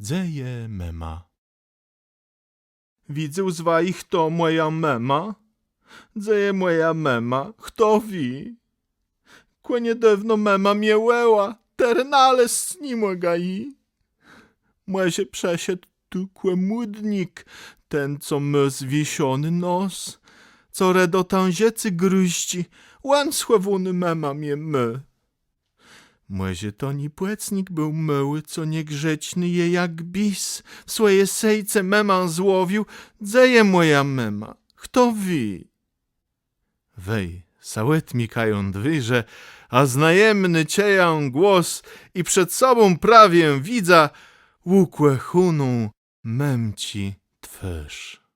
Dzeje mema. Widzę z waj, kto moja mema? Dzeje moja mema, kto wi? Kłe niedawno mema miełeła, ternale z nim gai. Młezie przesiedł tu kłe młodnik, ten co my zwiesiony nos, co redo tanziecy gryźci, łan sławony mema mnie my. Młezie to ni płecnik był myły, co niegrzeczny je jak bis, w swoje sejce mema złowił, dzeje moja mema, kto wi? Wej, sałet mikają dwiże, a znajemny cieją głos i przed sobą prawie widza łukłe huną memci twarz.